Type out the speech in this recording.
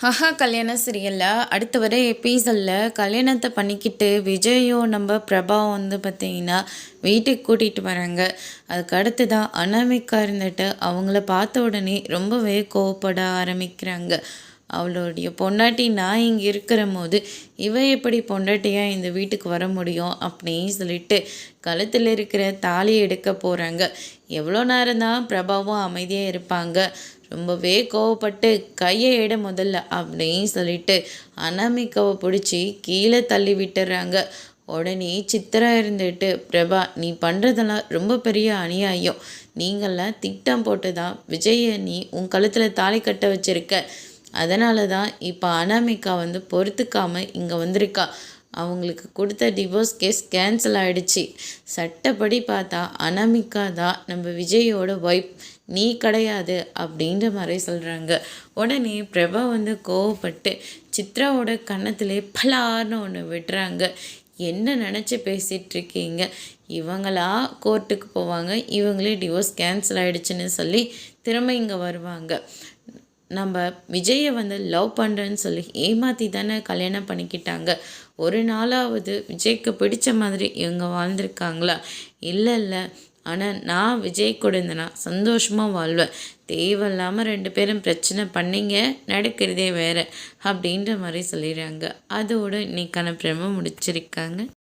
ஆஹா கல்யாண சீரியலில் அடுத்த வர எபிசோடில் கல்யாணத்தை பண்ணிக்கிட்டு விஜயும் நம்ம பிரபாவும் வந்து பார்த்திங்கன்னா வீட்டுக்கு கூட்டிகிட்டு வராங்க. அதுக்கு அடுத்து தான் அனாமிக்கா இருந்துட்டு அவங்கள பார்த்த உடனே ரொம்பவே கோவப்பட ஆரம்பிக்கிறாங்க. அவளுடைய பொண்டாட்டி நான் இங்கே இருக்கிற போது இவ எப்படி பொண்டாட்டியாக இந்த வீட்டுக்கு வர முடியும் அப்படின்னு சொல்லிட்டு கழுத்தில் இருக்கிற தாலி எடுக்க போகிறாங்க எவ்வளோ நேரம் தான் பிரபாவும் அமைதியாக இருப்பாங்க. ரொம்பவே கோவப்பட்டு கையை எட முதல்ல அப்படின்னு சொல்லிட்டு அனாமிக்காவை பிடிச்சி கீழே தள்ளி விட்டுறாங்க. உடனே சித்திரா இருந்துட்டு பிரபா நீ பண்ணுறதெல்லாம் ரொம்ப பெரிய அநியாயம். நீங்கள்லாம் திட்டம் போட்டு தான் விஜயை நீ உன் கழுத்தில் தாலி கட்ட வச்சுருக்க. அதனால தான் இப்போ அனாமிகா வந்து பொறுத்துக்காமல் இங்கே வந்திருக்கா. அவங்களுக்கு கொடுத்த டிவோர்ஸ் கேஸ் கேன்சல் ஆகிடுச்சு சட்டப்படி பார்த்தா அனாமிகா தான் நம்ம விஜயோட ஒய்ஃப் நீ கிடையாது அப்படின்ற மாதிரி சொல்கிறாங்க உடனே பிரபா வந்து கோவப்பட்டு சித்ராவோட கன்னத்திலே பலார்னு ஒன்று விடுறாங்க என்ன நினச்சி பேசிகிட்ருக்கீங்க இவங்களா கோர்ட்டுக்கு போவாங்க. இவங்களே டிவோர்ஸ் கேன்சல் ஆகிடுச்சின்னு சொல்லி திரும்ப இங்கே வருவாங்க. நம்ம விஜயை வந்து லவ் பண்ணுறேன்னு சொல்லி ஏமாற்றி தானே கல்யாணம் பண்ணிக்கிட்டாங்க. ஒரு நாளாவது விஜய்க்கு பிடிச்ச மாதிரி இவங்க வாழ்ந்திருக்காங்களா? இல்லை இல்லை. ஆனால் நான் விஜய் கூட இருந்தேன்னா சந்தோஷமாக வாழ்வேன். தேவையில்லாமல் ரெண்டு பேரும் பிரச்சனை பண்ணிங்க நடக்கிறதே வேறு அப்படின்ற மாதிரி சொல்லிடுறாங்க. அதோடு இன்னைக்கான பிரம முடிச்சிருக்காங்க.